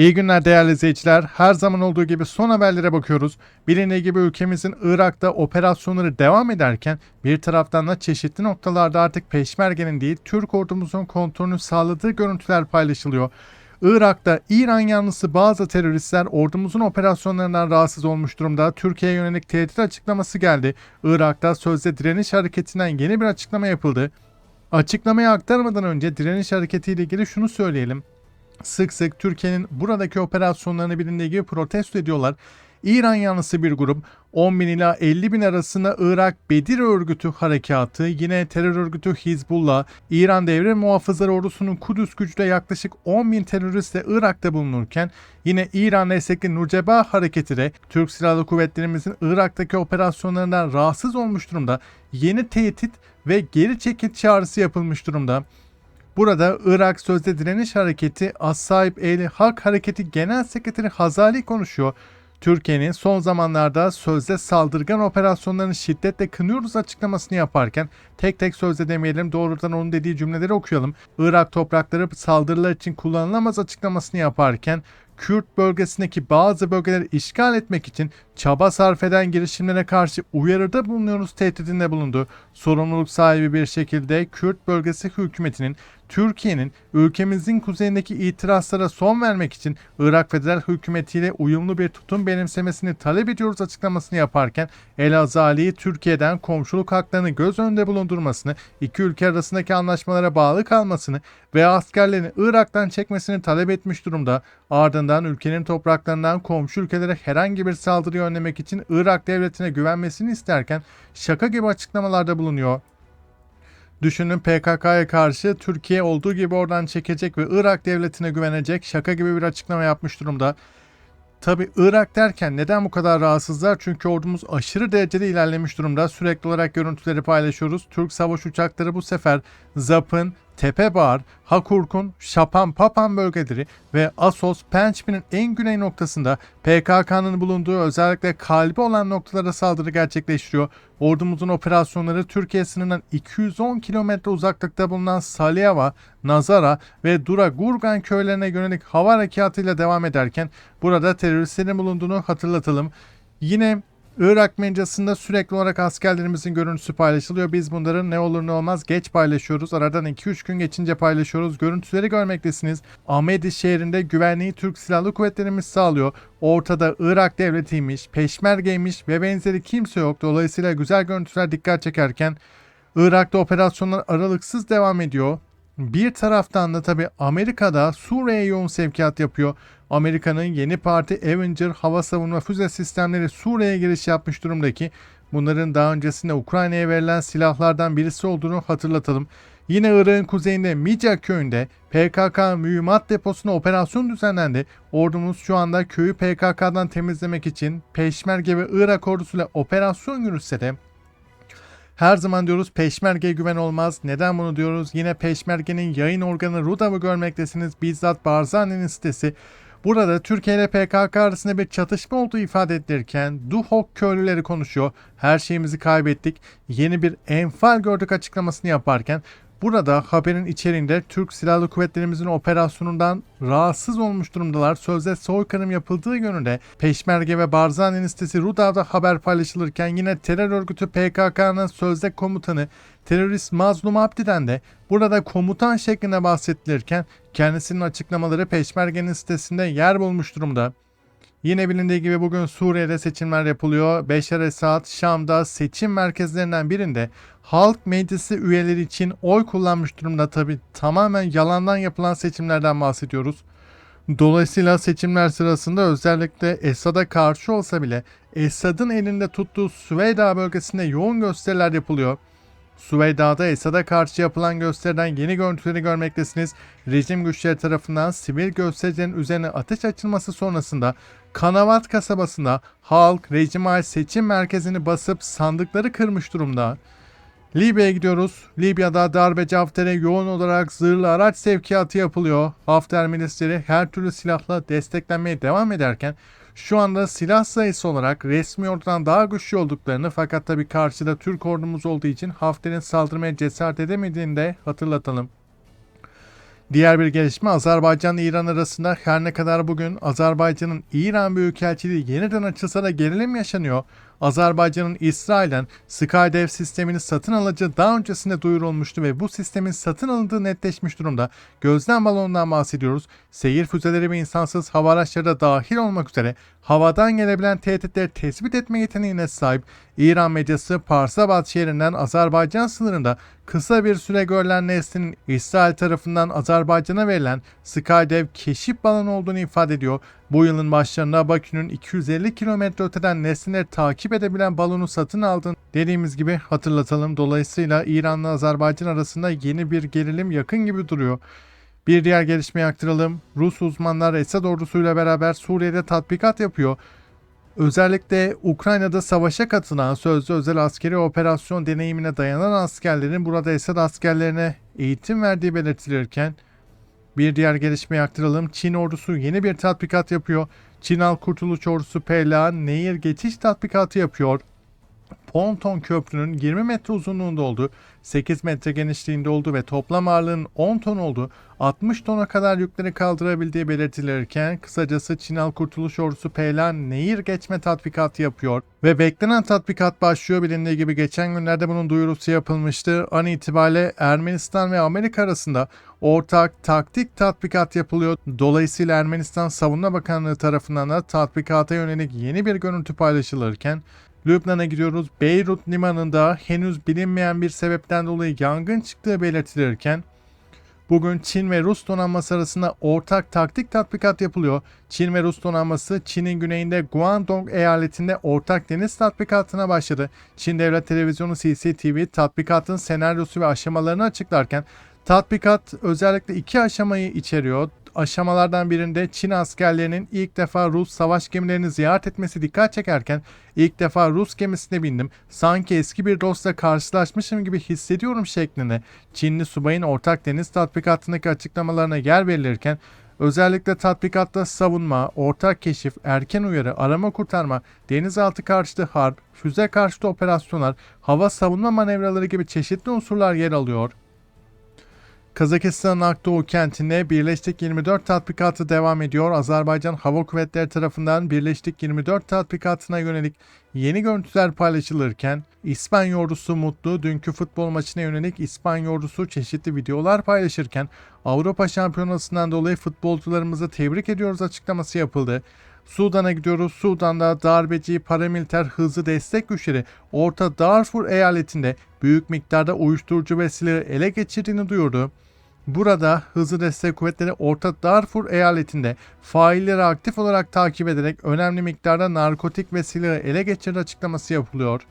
İyi günler değerli izleyiciler. Her zaman olduğu gibi son haberlere bakıyoruz. Bilindiği gibi ülkemizin Irak'ta operasyonları devam ederken bir taraftan da çeşitli noktalarda artık peşmergenin değil Türk ordumuzun kontrolünü sağladığı görüntüler paylaşılıyor. Irak'ta İran yanlısı bazı teröristler ordumuzun operasyonlarından rahatsız olmuş durumda. Türkiye'ye yönelik tehdit açıklaması geldi. Irak'ta sözde direniş hareketinden yeni bir açıklama yapıldı. Açıklamayı aktarmadan önce direniş hareketiyle ilgili şunu söyleyelim sık sık Türkiye'nin buradaki operasyonlarını bilindiği gibi protesto ediyorlar. İran yanlısı bir grup 10 bin ila 50 bin arasında Irak Bedir örgütü harekatı, yine terör örgütü Hizbullah, İran Devrim Muhafızları Ordusu'nun Kudüs gücüyle yaklaşık 10 bin terörist de Irak'ta bulunurken yine İran destekli Nuceba hareketi de Türk Silahlı Kuvvetlerimizin Irak'taki operasyonlarından rahatsız olmuş durumda. Yeni tehdit ve geri çekil çağrısı yapılmış durumda. Burada Irak Sözde Direniş Hareketi As-Saib Ehli Hak Hareketi Genel Sekreteri Hazali konuşuyor. Türkiye'nin son zamanlarda sözde saldırgan operasyonlarını şiddetle kınıyoruz açıklamasını yaparken tek tek sözde demeyelim doğrudan onun dediği cümleleri okuyalım. Irak toprakları saldırılar için kullanılamaz açıklamasını yaparken Kürt bölgesindeki bazı bölgeleri işgal etmek için çaba sarf eden girişimlere karşı uyarıda bulunuyoruz tehdidinde bulundu. Sorumluluk sahibi bir şekilde Kürt bölgesi hükümetinin Türkiye'nin ülkemizin kuzeyindeki itirazlara son vermek için Irak Federal Hükümeti ile uyumlu bir tutum benimsemesini talep ediyoruz açıklamasını yaparken El Azali'yi Türkiye'den komşuluk haklarını göz önünde bulundurmasını, iki ülke arasındaki anlaşmalara bağlı kalmasını ve askerlerini Irak'tan çekmesini talep etmiş durumda. Ardından ülkenin topraklarından komşu ülkelere herhangi bir saldırı önlemek için Irak devletine güvenmesini isterken şaka gibi açıklamalarda bulunuyor. Düşünün PKK'ya karşı Türkiye olduğu gibi oradan çekecek ve Irak devletine güvenecek şaka gibi bir açıklama yapmış durumda. Tabi Irak derken neden bu kadar rahatsızlar? Çünkü ordumuz aşırı derecede ilerlemiş durumda. Sürekli olarak görüntüleri paylaşıyoruz. Türk savaş uçakları bu sefer Zap'ın Tepebağır, Hakurkun, Şapan, Papan bölgeleri ve Asos, Pençmin'in en güney noktasında PKK'nın bulunduğu özellikle kalbi olan noktalara saldırı gerçekleştiriyor. Ordumuzun operasyonları Türkiye sınırından 210 kilometre uzaklıkta bulunan Saliyava, Nazara ve Dura Gurgan köylerine yönelik hava harekatıyla devam ederken burada teröristlerin bulunduğunu hatırlatalım. Yine Irak medyasında sürekli olarak askerlerimizin görüntüsü paylaşılıyor. Biz bunların ne olur ne olmaz geç paylaşıyoruz. Aradan 2-3 gün geçince paylaşıyoruz. Görüntüleri görmektesiniz. Ahmedi şehrinde güvenliği Türk Silahlı Kuvvetlerimiz sağlıyor. Ortada Irak devletiymiş, peşmergeymiş ve benzeri kimse yok. Dolayısıyla güzel görüntüler dikkat çekerken Irak'ta operasyonlar aralıksız devam ediyor. Bir taraftan da tabi Amerika'da Suriye'ye yoğun sevkiyat yapıyor. Amerika'nın yeni parti Avenger hava savunma füze sistemleri Suriye'ye giriş yapmış durumdaki bunların daha öncesinde Ukrayna'ya verilen silahlardan birisi olduğunu hatırlatalım. Yine Irak'ın kuzeyinde Mica köyünde PKK mühimmat deposuna operasyon düzenlendi. Ordumuz şu anda köyü PKK'dan temizlemek için Peşmerge ve Irak ordusuyla operasyon yürütse de her zaman diyoruz peşmerge güven olmaz. Neden bunu diyoruz? Yine peşmergenin yayın organı Rudav'ı görmektesiniz. Bizzat Barzani'nin sitesi. Burada Türkiye ile PKK arasında bir çatışma olduğu ifade edilirken Duhok köylüleri konuşuyor. Her şeyimizi kaybettik. Yeni bir enfal gördük açıklamasını yaparken Burada haberin içeriğinde Türk Silahlı Kuvvetlerimizin operasyonundan rahatsız olmuş durumdalar. Sözde soykırım yapıldığı yönünde Peşmerge ve Barzani'nin sitesi Rudav'da haber paylaşılırken yine terör örgütü PKK'nın sözde komutanı terörist Mazlum Abdi'den de burada komutan şeklinde bahsedilirken kendisinin açıklamaları Peşmerge'nin sitesinde yer bulmuş durumda. Yine bilindiği gibi bugün Suriye'de seçimler yapılıyor. Beşer Esad Şam'da seçim merkezlerinden birinde halk meclisi üyeleri için oy kullanmış durumda tabi tamamen yalandan yapılan seçimlerden bahsediyoruz. Dolayısıyla seçimler sırasında özellikle Esad'a karşı olsa bile Esad'ın elinde tuttuğu Süveyda bölgesinde yoğun gösteriler yapılıyor. Süveyda'da Esad'a karşı yapılan gösteriden yeni görüntüleri görmektesiniz. Rejim güçleri tarafından sivil göstericilerin üzerine ateş açılması sonrasında Kanavat kasabasında halk rejime ait seçim merkezini basıp sandıkları kırmış durumda. Libya'ya gidiyoruz. Libya'da darbeci Hafter'e yoğun olarak zırhlı araç sevkiyatı yapılıyor. Hafter milisleri her türlü silahla desteklenmeye devam ederken şu anda silah sayısı olarak resmi ordudan daha güçlü olduklarını fakat tabi karşıda Türk ordumuz olduğu için Hafter'in saldırmaya cesaret edemediğini de hatırlatalım. Diğer bir gelişme Azerbaycan ile İran arasında her ne kadar bugün Azerbaycan'ın İran Büyükelçiliği yeniden açılsa da gerilim yaşanıyor. Azerbaycan'ın İsrail'den Skydev sistemini satın alacağı daha öncesinde duyurulmuştu ve bu sistemin satın alındığı netleşmiş durumda. Gözlem balonundan bahsediyoruz. Seyir füzeleri ve insansız hava araçları da dahil olmak üzere havadan gelebilen tehditleri tespit etme yeteneğine sahip İran medyası Parsabad şehrinden Azerbaycan sınırında kısa bir süre görülen nesnenin İsrail tarafından Azerbaycan'a verilen Skydev keşif balonu olduğunu ifade ediyor. Bu yılın başlarında Bakü'nün 250 kilometre öteden nesneleri takip edebilen balonu satın aldın. Dediğimiz gibi hatırlatalım. Dolayısıyla İran'la Azerbaycan arasında yeni bir gerilim yakın gibi duruyor. Bir diğer gelişmeyi aktaralım. Rus uzmanlar Esad ordusuyla beraber Suriye'de tatbikat yapıyor. Özellikle Ukrayna'da savaşa katılan sözlü özel askeri operasyon deneyimine dayanan askerlerin burada Esad askerlerine eğitim verdiği belirtilirken bir diğer gelişmeyi aktaralım. Çin ordusu yeni bir tatbikat yapıyor. Çin Halk Kurtuluş Ordusu PLA nehir geçiş tatbikatı yapıyor. Ponton köprünün 20 metre uzunluğunda olduğu, 8 metre genişliğinde olduğu ve toplam ağırlığının 10 ton olduğu, 60 tona kadar yükleri kaldırabildiği belirtilirken kısacası Çin Halk Kurtuluş Ordusu PLA nehir geçme tatbikatı yapıyor ve beklenen tatbikat başlıyor. Bilindiği gibi geçen günlerde bunun duyurusu yapılmıştı. An itibariyle Ermenistan ve Amerika arasında ortak taktik tatbikat yapılıyor. Dolayısıyla Ermenistan Savunma Bakanlığı tarafından da tatbikata yönelik yeni bir görüntü paylaşılırken Lübnan'a gidiyoruz. Beyrut limanında henüz bilinmeyen bir sebepten dolayı yangın çıktığı belirtilirken Bugün Çin ve Rus donanması arasında ortak taktik tatbikat yapılıyor. Çin ve Rus donanması Çin'in güneyinde Guangdong eyaletinde ortak deniz tatbikatına başladı. Çin Devlet Televizyonu CCTV tatbikatın senaryosu ve aşamalarını açıklarken tatbikat özellikle iki aşamayı içeriyor aşamalardan birinde Çin askerlerinin ilk defa Rus savaş gemilerini ziyaret etmesi dikkat çekerken ilk defa Rus gemisine bindim. Sanki eski bir dostla karşılaşmışım gibi hissediyorum şeklinde Çinli subayın ortak deniz tatbikatındaki açıklamalarına yer verilirken Özellikle tatbikatta savunma, ortak keşif, erken uyarı, arama kurtarma, denizaltı karşıtı harp, füze karşıtı operasyonlar, hava savunma manevraları gibi çeşitli unsurlar yer alıyor. Kazakistan'ın Akdoğu kentinde Birleşik 24 tatbikatı devam ediyor. Azerbaycan Hava Kuvvetleri tarafından Birleşik 24 tatbikatına yönelik yeni görüntüler paylaşılırken İspanya ordusu mutlu dünkü futbol maçına yönelik İspanya ordusu çeşitli videolar paylaşırken Avrupa Şampiyonası'ndan dolayı futbolcularımızı tebrik ediyoruz açıklaması yapıldı. Sudan'a gidiyoruz. Sudan'da darbeci paramiliter hızlı destek güçleri Orta Darfur eyaletinde büyük miktarda uyuşturucu ve silahı ele geçirdiğini duyurdu. Burada Hızlı Destek Kuvvetleri Orta Darfur eyaletinde failleri aktif olarak takip ederek önemli miktarda narkotik ve silahı ele geçirdi açıklaması yapılıyor.